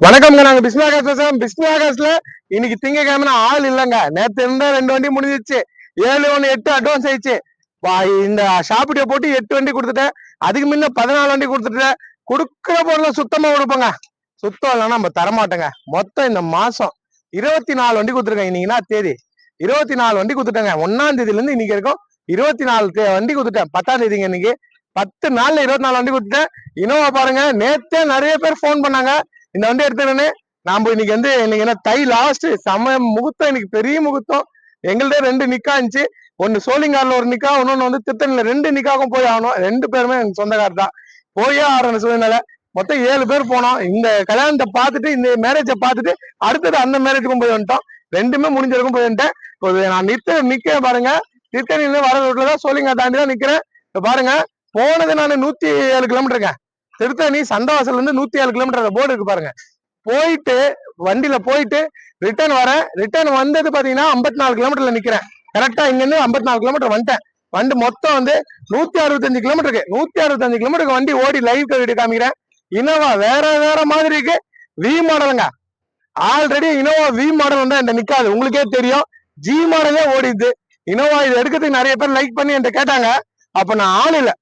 வணக்கம்ங்க. நாங்க பிஸ்மிலாகாஸ் பேசுறோம் பிஸ்மிலாகாஸ்ல இன்னைக்கு திங்கக்கிழமை ஆள் இல்லைங்க. நேத்து இருந்தா ரெண்டு வண்டி முடிஞ்சிச்சு ஏழு ஒண்ணு எட்டு அட்வான்ஸ் ஆயிடுச்சு. வா- இந்த ஷாப்பிட்ட போட்டு எட்டு வண்டி கொடுத்துட்டேன். அதுக்கு முன்ன பதினாலு வண்டி கொடுத்துட்டேன் கொடுக்குற பொருளை சுத்தமா கொடுப்போங்க சுத்தம் இல்லைன்னா நம்ம தரமாட்டோங்க. மொத்தம் இந்த மாசம் இருபத்தி நாலு வண்டி கொடுத்துருக்கேன் இன்னைக்குனா தேதி. இருபத்தி நாலு வண்டி கொடுத்துட்டேங்க. ஒன்னாம் தேதியில இருந்து இன்னைக்கு வரைக்கும் இருபத்தி நாலு தே- வண்டி கொடுத்துட்டேன். பத்தாம் தேதிங்க இன்னைக்கு. பத்து நாள்ல இருபத்தி நாலு வண்டி கொடுத்துட்டேன். இனோவா பாருங்க நேத்தே நிறைய பேர் ஃபோன் பண்ணாங்க. இந்த வண்டி எடுத்துக்கணுன்னு நாம இன்னைக்கு வந்து இன்னைக்கு என்ன தை லாஸ்ட் செம முகூர்த்தம் இன்னைக்கு பெரிய முகூர்த்தம். எங்கள்ட்ட ரெண்டு நிக்கா இருந்துச்சு. ஒன்னு சோழிங்கார்ல ஒரு நிக்கா இன்னொன்னு வந்து திருத்தணில ரெண்டு நிக்காக்கும் போய் ஆகணும். ரெண்டு பேருமே எனக்கு சொந்தக்கார் தான். போயே ஆகணும் சூழ்நிலை மொத்தம் ஏழு பேர் போனோம். இந்த கல்யாணத்தை பார்த்துட்டு இந்த மேரேஜை பார்த்துட்டு அடுத்தது அந்த மேரேஜுக்கும் போய் வந்துட்டோம். ரெண்டுமே முடிஞ்சதுக்கும் போய் வந்துட்டேன். இப்போ நான் நித்த நிக்க பாருங்க. திருத்தணில வர ரோட்ல தான் சோழிங்கா தாண்டி தான் நிக்கிறேன். இப்போ பாருங்க. போனது நான் நூத்தி ஏழு கிலோமீட்டருங்க திருத்தணி சந்தவாசல்ல இருந்து நூத்தி ஏழு கிலோமீட்டர் போர்டு இருக்கு பாருங்க. போயிட்டு வண்டியில போயிட்டு ரிட்டர்ன் வரேன். ரிட்டர்ன் வந்தது பாத்தீங்கன்னா ஐம்பத்தி நாலு கிலோமீட்டர்ல நிக்கிறேன். கரெக்டா இங்க இருந்து ஐம்பத்தி நாலு கிலோமீட்டர் வந்துட்டேன். வந்து மொத்தம் வந்து நூத்தி அறுபத்தஞ்சு கிலோமீட்டருக்கு நூத்தி அறுபத்தஞ்சு கிலோமீட்டருக்கு வண்டி ஓடி லைவ் வீடியோ காமிக்கிறேன். இனோவா வேற வேற மாதிரி இருக்கு. வி மாடலுங்க ஆல்ரெடி இனோவா வி மாடல் வந்து என்கிட்ட நிக்காது. உங்களுக்கே தெரியும். ஜி மாடலே ஓடிது இனோவா இது எடுக்கிறதுக்கு நிறைய பேர் லைக் பண்ணி என்கிட்ட கேட்டாங்க. அப்ப நான் ஆள் இல்லை.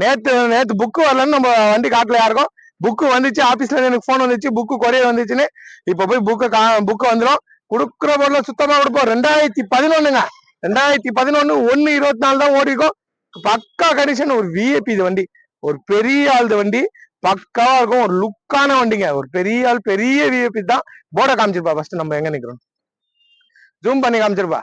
நேத்து நேத்து புக்கு வரலன்னு நம்ம வண்டி காட்டில் யாருக்கும் புக்கு வந்துச்சு ஆபீஸ்ல இருந்து எனக்கு ஃபோன் வந்துச்சு புக்கு கொரியர் வந்துச்சுன்னு. இப்ப போய் புக்கு புக்கு வந்துடும் கொடுக்குற பொருள் சுத்தமா கொடுப்போம். ரெண்டாயிரத்தி பதினொன்னுங்க. ரெண்டாயிரத்தி பதினொன்னு ஒன்று இருபத்தி நாலு தான் ஓடிக்கும் பக்கா கண்டிஷன் ஒரு விஐபி இது வண்டி. ஒரு பெரிய ஆள் வண்டி. பக்காவா இருக்கும். ஒரு லுக்கான வண்டிங்க. ஒரு பெரிய ஆள் பெரிய விஐபி தான். போர்டை காமிச்சிருப்பா ஃபர்ஸ்ட் நம்ம எங்க நிக்கிறோம்? ஜூம் பண்ணி காமிச்சிருப்பா.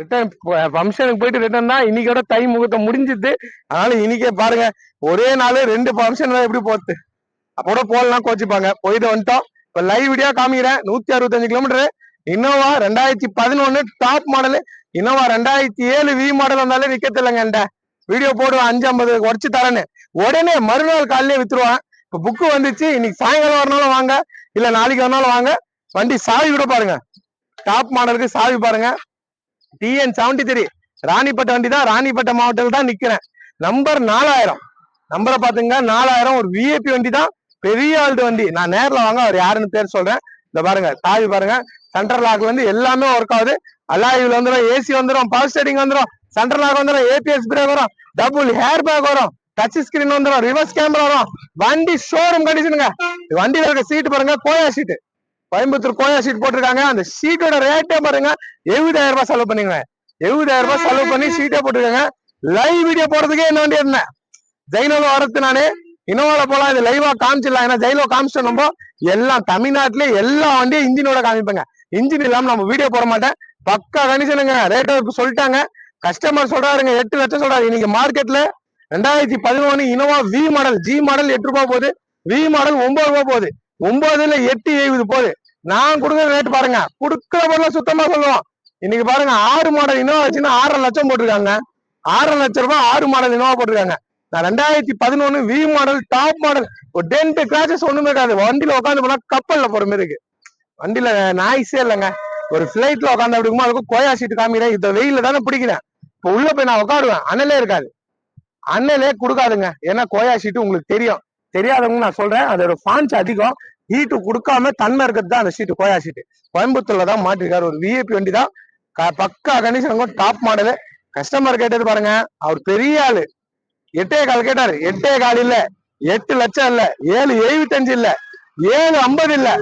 ரிட்டர்ன் ஃபங்க்ஷனுக்கு போயிட்டு ரிட்டர்ன் தான். இன்னைக்கோட தை முகூர்த்தம் முடிஞ்சுது. அதனால இன்னைக்கே பாருங்க. ஒரே நாள் ரெண்டு ஃபங்க்ஷன் தான் எப்படி போகுது? அப்போட போடலாம் கோச்சிப்பாங்க. போயிட்டு வந்துட்டோம். இப்ப லைவ் வீடியோ காமிக்கிறேன். நூத்தி அறுபத்தஞ்சு கிலோமீட்டர் இன்னோவா ரெண்டாயிரத்தி பதினொன்னு டாப் மாடலு இன்னோவா ரெண்டாயிரத்தி ஏழு வி மாடல் வந்தாலே விற்கிறது இல்லைங்க என்கிட்ட. வீடியோ போடுவேன் அஞ்சு ஐம்பது உடச்சு தரேன்னு. உடனே மறுநாள் காலையிலே வித்துருவான். இப்ப புக்கு வந்துச்சு. இன்னைக்கு சாயங்காலம் வரனாலும் வாங்க. இல்ல நாளைக்கு வரனாலும் வாங்க. வண்டி சாவி கூட பாருங்க. டாப் மாடலுக்கு சாவி பாருங்க. டிஎன் செவன்டி த்ரீ ராணிப்பட்ட வண்டி தான் ராணிப்பட்ட மாவட்டத்தில் தான் நிக்கிறேன். நம்பர் நாலாயிரம். நம்பரை பாத்துங்க நாலாயிரம் ஒரு விஐபி வண்டி தான் பெரிய ஆள்டு வண்டி. நான் நேர்ல வாங்க அவர் யாருன்னு பேர் சொல்றேன். இந்த பாருங்க தாவி பாருங்க. சென்ட்ரல் லாக்ல இருந்து எல்லாமே ஒர்க் ஆகுது. அலாய்வில் வந்துடும் ஏசி வந்துடும் பவர் ஸ்டேடிங் வந்துடும் சென்ட்ரல் லாக் வந்துடும் ஏபிஎஸ் பிரேக் வரும். டபுள் ஹேர் பேக் வரும். டச் ஸ்கிரீன் வந்துடும் ரிவர்ஸ் கேமரா வரும். வண்டி ஷோரூம் கண்டிஷனுங்க வண்டியில இருக்க சீட் பாருங்க கோயா சீட்டு கோயம்புத்தூர் கோயா சீட் போட்டிருக்காங்க. அந்த சீட்டோட ரேட்டே பாருங்க. எழுபதாயிரம் ரூபாய் செலவு பண்ணிங்க எழுபதாயிரம் ரூபாய் செலவு பண்ணி சீட்டே போட்டிருக்காங்க. லைவ் வீடியோ போடுறதுக்கே என்ன வேண்டிய இருந்தேன். ஜெயினோல வரது நானு. இனோவால போலாம். இது லைவா காமிச்சிடலாம். ஏன்னா ஜெயிலோ காமிச்சிட்டோம் நம்ம. எல்லாம் தமிழ்நாட்டிலே எல்லா வண்டியும் இன்ஜினோட காமிப்பேங்க. இன்ஜின் இல்லாம நம்ம வீடியோ போட மாட்டேன். பக்கா கணிசனுங்க. ரேட் சொல்லிட்டாங்க. கஸ்டமர் சொல்றாருங்க. எட்டு லட்சம் சொல்றாரு. இன்னைக்கு மார்க்கெட்ல ரெண்டாயிரத்தி பதினொன்னு Innova V model G model எட்டு ரூபாய் போகுது. வி மாடல் ஒன்பது ரூபாய் போகுது. ஒன்பதுல எட்டு எழுபது போகுது. நான் கொடுக்குற ரேட் பாருங்க. கொடுக்குற பொருளை சுத்தமா சொல்லுவோம். இன்னைக்கு பாருங்க ஆறு மாடல் இனோவா வச்சுன்னா ஆறரை லட்சம் போட்டிருக்காங்க. ஆறரை லட்சம் ரூபாய் ஆறு மாடல் இனோவா போட்டிருக்காங்க. நான் ரெண்டாயிரத்தி பதினொன்னு வி மாடல் டாப் மாடல் ஒரு டென்ட் கிராச்சஸ் ஒண்ணுமே இருக்காது. வண்டியில உட்காந்து போனா கப்பல்ல போற மாதிரி இருக்கு. வண்டியில நாய்ஸே இல்லைங்க. ஒரு பிளைட்ல உட்காந்து அப்படி அதுக்கு கோயா சீட்டு காமிக்கிறேன். இந்த வெயில தானே பிடிக்கிறேன். இப்போ உள்ள போய் நான் உட்காடுவேன் அண்ணலே இருக்காது. அண்ணலே கொடுக்காதுங்க. ஏன்னா கோயா சீட்டு உங்களுக்கு தெரியும். தெரியாதவங்க நான் சொல்றேன். அதோட ஃபான்ஸ் அதிகம். ஹீட்டு கொடுக்காம தன்மை இருக்கிறது தான் அந்த சீட்டு கோயா சீட்டு கோயம்புத்தூர்ல தான் மாட்டிருக்காரு. ஒரு விஐபி வண்டி தான் க- பக்கா கண்டிஷன் டாப் மாடலு கஸ்டமர் கேட்டது பாருங்க. அவர் பெரிய ஆளு. எட்டே கால் கேட்டாரு. எட்டே கால் இல்ல. எட்டு லட்சம் இல்ல. ஏழு எழுபத்தஞ்சு இல்ல. ஏழு ஐம்பது இல்ல.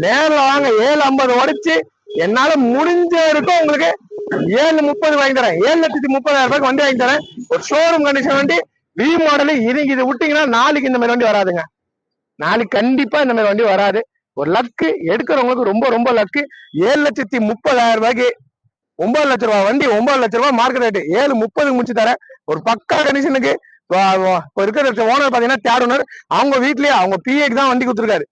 நேர்ல வாங்க. ஏழு ஐம்பது உடைச்சு என்னால முடிஞ்ச வரைக்கும் உங்களுக்கு ஏழு முப்பது வாங்கி தரேன். ஏழு லட்சத்தி முப்பதாயிரம் ரூபாய்க்கு வண்டி வாங்கி தரேன். ஒரு ஷோரூம் கண்டிஷன் வண்டி. வி மாடலு இன்னைக்கு இது விட்டீங்கன்னா நாளைக்கு இந்த மாதிரி வண்டி வராதுங்க. நாளைக்கு கண்டிப்பா இந்த மாதிரி வண்டி வராது. ஒரு லக்கு எடுக்கிறவங்களுக்கு ரொம்ப ரொம்ப லக்கு ஏழு லட்சத்தி முப்பதாயிரம் ரூபாய்க்கு ஒன்பது லட்ச ரூபாய் வண்டி ஒன்பது லட்ச ரூபாய் மார்க்கெட் ரேட்டு ஏழு முப்பதுக்கு முடிச்சு தரேன். ஒரு பக்கா கண்டிஷனுக்கு இப்போ இருக்கிற ஓனர் பாத்தீங்கன்னா தேர்ட் ஓனர் அவங்க வீட்லயே அவங்க பிஏக்கு தான் வண்டி கொடுத்துருக்காரு.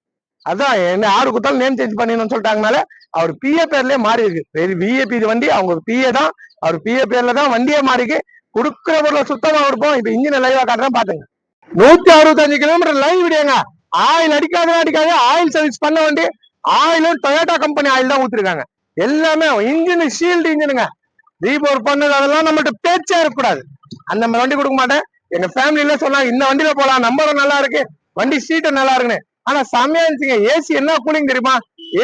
அதான் என்ன ஆறு கொடுத்தாலும் நேம் சேஞ்ச் பண்ணிடணும்னு சொல்லிட்டாங்கனால அவர் பிஏ பேர்லயே மாறி இருக்கு. விஏபி வண்டி அவங்க பிஏ தான். அவர் பிஏ பேர்ல தான் வண்டியே மாறிக்கு கொடுக்குற பொருளை சுத்தமா இருக்கும் இப்ப இன்ஜின் லைவா காட்டுறேன் பாத்துங்க. நூத்தி அறுபத்தஞ்சு கிலோமீட்டர் லைவ் விடுங்க. ஆயில் அடிக்காத அடிக்காது ஆயில் சர்வீஸ் பண்ண வண்டி ஆயிலும் டொயோட்டா கம்பெனி ஆயில் தான் ஊத்திருக்காங்க. எல்லாமே இன்ஜின் ஷீல்டு இன்ஜினுங்க ரீபோர் பண்ணது அதெல்லாம் நம்மகிட்ட பேச்சே இருக்கக்கூடாது. அந்த மாதிரி வண்டி கொடுக்க மாட்டேன். எங்க ஃபேமிலியில சொன்னாங்க இந்த வண்டியில போலாம் நம்பரும் நல்லா இருக்கு. வண்டி சீட்டு நல்லா இருக்குன்னு. ஆனா செம்மையா இருந்துச்சுங்க. ஏசி என்ன கூலிங் தெரியுமா?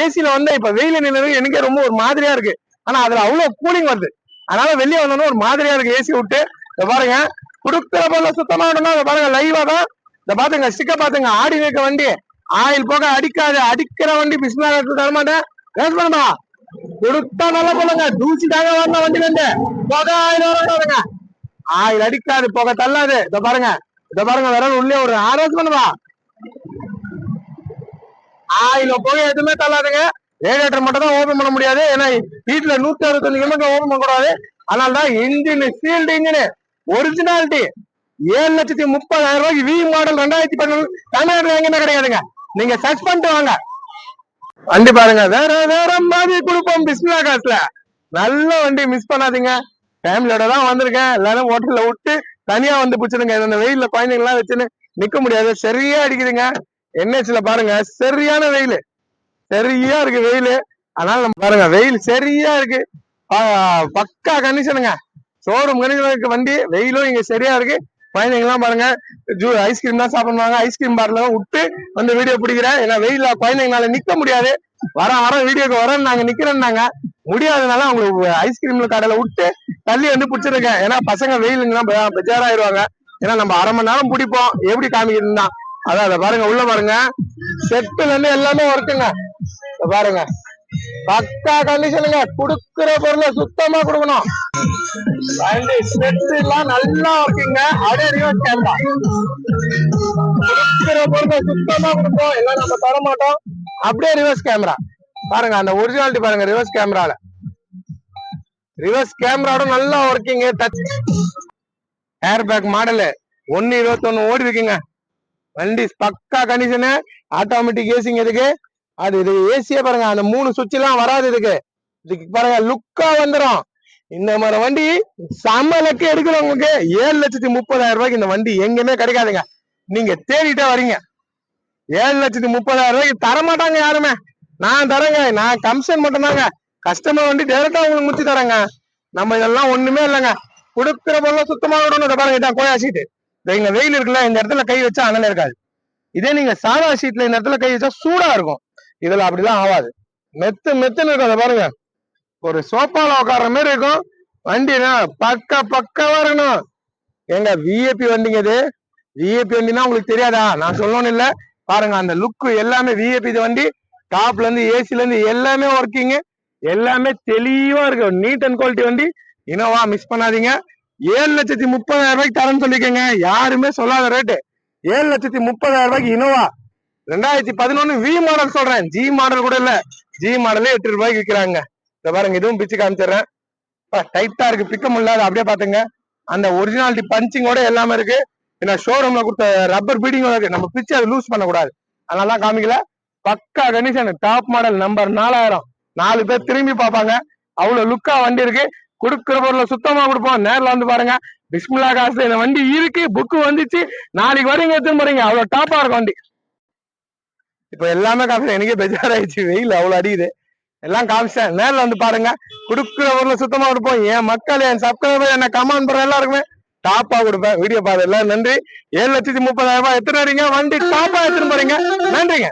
ஏசியில வந்து இப்ப வெயில நின்னது எனக்கே ரொம்ப ஒரு மாதிரியா இருக்கு. ஆனா அதுல அவ்வளவு கூலிங் வருது. அதனால வெளியே வந்தோம்னா ஒரு மாதிரியா இருக்கு ஏசி விட்டு. பாருங்க. கொடுக்குற போல சுத்தமா விடணும் பாருங்க. லைவா தான் இத பாத்துங்க ஸ்டிக்க பாத்துங்க ஆடி வைக்க வண்டி. ஆயில் போக அடிக்காது அடிக்கிற வண்டி பிஸ்னா தர மாட்டேன் ரேஸ் கொடுத்தா நல்லா போலுங்க தூசிக்காக வரணும் வண்டில இருந்து புகை ஆயில் வருங்க ஆயில் அடிக்காது புகை தள்ளாது. இத பாருங்க இத பாருங்க விரல் உள்ளே ஒரு ஆரோஸ் பண்ணுவா ஆயில போக எதுவுமே தள்ளாதுங்க. ரேடியேட்டர் மட்டும் தான் ஓபன் பண்ண முடியாது. ஏன்னா வீட்டுல நூத்தி அறுபத்தஞ்சு கிலோமீட்டர் ஓபன் பண்ண கூடாது அதனால தான் இன்ஜின் சீல்டு இன்ஜின் ஒரிஜினாலிட்டி ஏழு லட்சத்தி முப்பதாயிரம் ரூபாய்க்கு வி மாடல் ரெண்டாயிரத்தி பதினொன்று தமிழ்நாடு எங்கேயுமே கிடையாதுங்க. நீங்க சர்ச் பண்ணிட்டு வாங்க. வண்டி பாருங்க. வேற வேற மாதிரி கொடுப்போம் பிஸ்மிலா காசுல. நல்ல வண்டி மிஸ் பண்ணாதீங்க. ஃபேமிலியோட தான் வந்திருக்கேன். எல்லாரும் ஹோட்டல்ல விட்டு தனியா வந்து பிடிச்சிருங்க இந்த வெயில்ல குழந்தைங்களாம் வச்சுன்னு நிக்க முடியாது. சரியா அடிக்குதுங்க. என்ஹெச்ல பாருங்க. சரியான வெயில். சரியா இருக்கு வெயில். அதனால நம்ம பாருங்க. வெயில் சரியா இருக்கு. பக்கா கண்டிஷனுங்க ஷோரூம் கண்டிஷன் இருக்கு வண்டி வெயிலும் இங்க சரியா இருக்கு. குழந்தைங்கலாம் பாருங்க ஜூ ஐஸ்கிரீம் தான் சாப்பிடுவாங்க. ஐஸ்கிரீம் பார்ல விட்டு வந்து வீடியோ பிடிக்கிறேன். ஏன்னா வெயில குழந்தைங்களால நிக்க முடியாது. வர வர வீடியோக்கு வரேன் நாங்க நிக்கிறேன்னாங்க. முடியாதனால அவங்களுக்கு ஐஸ்கிரீம் கடையில விட்டு தள்ளி வந்து பிடிச்சிருக்கேன். ஏன்னா பசங்க வெயிலுங்கலாம் பெஜாராயிருவாங்க ஏன்னா நம்ம அரை மணி நேரம் பிடிப்போம். எப்படி காமிக்கிறதுனா அதான் அதை பாருங்க உள்ள பாருங்க. செட்டுல இருந்து எல்லாமே ஒர்க்குங்க பாருங்க. பக்கா கண்டிஷனுங்க குடுக்கிற பொருளை சுத்தமா கொடுக்கணும். வண்டி செட்டு எல்லாம் நல்லா ஒர்க்குங்க அப்படியே ரிவர்ஸ் கேமரா குடுக்கிற பொருளை சுத்தமா கொடுப்போம் எல்லாம் நம்ம தர மாட்டோம். அப்படியே ரிவர்ஸ் கேமரா பாருங்க அந்த ஒரிஜினாலிட்டி பாருங்க ரிவர்ஸ் கேமரால ரிவர்ஸ் கேமராவோட நல்லா working touch air bag model ஒன்னு இருபத்தொன்னு ஓடி இருக்குங்க. வண்டி பக்கா கண்டிஷனு ஆட்டோமேட்டிக் ஏசிங் இதுக்கு அது இது ஏசியே பாருங்க அந்த மூணு சுவிட்ச் எல்லாம் வராது இதுக்கு. இதுக்கு பாருங்க லுக்கா வந்துடும் இந்த மாதிரி வண்டி செம்ம லக்கு எடுக்கிறவங்களுக்கு ஏழு லட்சத்தி முப்பதாயிரம் ரூபாய்க்கு இந்த வண்டி எங்கேயுமே கிடைக்காதுங்க. நீங்க தேடிட்டே வரீங்க. ஏழு லட்சத்தி முப்பதாயிரம் ரூபாய்க்கு தர மாட்டாங்க யாருமே. நான் தரேங்க. நான் கமிஷன் மட்டும் தாங்க கஸ்டமர் வண்டி டேரக்டா உங்களுக்கு முடிச்சு தரேங்க. நம்ம இதெல்லாம் ஒண்ணுமே இல்லைங்க. கொடுக்குற பொருள் சுத்தமா விடணும். இதை பாருங்க இதான் கோயா சீட்டு இங்க வெயில் இருக்குல்ல இந்த இடத்துல கை வச்சா அனல் இருக்காது. இதே நீங்க சாதா சீட்ல இந்த இடத்துல கை வச்சா சூடா இருக்கும். இதுல அப்படிலாம் ஆகாது. மெத்து மெத்துன்னு இருக்கும் அதை பாருங்க. ஒரு சோஃபால உட்கார்ற மாதிரி இருக்கும். வண்டினா பக்க பக்க வரணும். எங்க விஏபி வண்டிங்க இது? விஏபி வண்டினா உங்களுக்கு தெரியாதா? நான் சொல்லணும் இல்ல. பாருங்க அந்த லுக்கு எல்லாமே விஏபி இது வண்டி. டாப்ல இருந்து ஏசில இருந்து எல்லாமே ஒர்க்கிங் எல்லாமே தெளிவா இருக்கு. நீட் அண்ட் குவாலிட்டி வண்டி. இனோவா மிஸ் பண்ணாதீங்க. ஏழு லட்சத்தி முப்பதாயிரம் ரூபாய்க்கு தரேன்னு சொல்லிக்கோங்க. யாருமே சொல்லாத ரேட்டு ஏழு லட்சத்தி முப்பதாயிரம் ரூபாய்க்கு இனோவா ரெண்டாயிரத்தி பதினொன்னு வி மாடல் சொல்றேன். ஜி மாடல் கூட இல்ல. ஜி மாடலே எட்டு ரூபாய்க்கு விற்கிறாங்க இந்த பாருங்க இதுவும் பிச்சு காமிச்சிடுறேன். டைட்டா இருக்கு பிக்க முடியல அப்படியே பாத்துங்க அந்த ஒரிஜினாலிட்டி பஞ்சிங்கோட எல்லாமே இருக்கு. ஏன்னா ஷோரூம்ல கொடுத்த ரப்பர் பீடிங்கோட இருக்கு. நம்ம பிச்சு அதை லூஸ் பண்ணக்கூடாது. அதனால தான் காமிக்கல. பக்கா கண்டிஷன் டாப் மாடல் நம்பர் நாலாயிரம். நாலு பேர் திரும்பி பார்ப்பாங்க. அவ்வளவு லுக்கா வண்டி இருக்கு. கொடுக்குற பொருளை சுத்தமா கொடுப்போம். நேர்ல வந்து பாருங்க. பிஸ்மில்லா காசு இந்த வண்டி இருக்கு புக்கு வந்துச்சு. நாளைக்கு வரீங்க எடுத்துன்னு போறீங்க அவ்வளவு டாப்பா இருக்கும் வண்டி. இப்ப எல்லாமே காசு எனக்கே பெஜாராயிடுச்சு. வெயில் அவ்வளவு அடிக்குது. எல்லாம் காமிச்சேன் நேரில் வந்து பாருங்க. கொடுக்குற ஊர்ல சுத்தமா கொடுப்போம் என் மக்கள் என் சப்ஸ்கிரைபர் என்ன கமெண்ட் பண்ற எல்லாருக்குமே டாப்பா கொடுப்பேன். வீடியோ பாரு எல்லாம் நன்றி. ஏழு லட்சத்தி முப்பதாயிரம் ரூபாய் எத்தனை வரீங்க வண்டி டாப்பா எடுத்துன்னு போறீங்க. நன்றிங்க.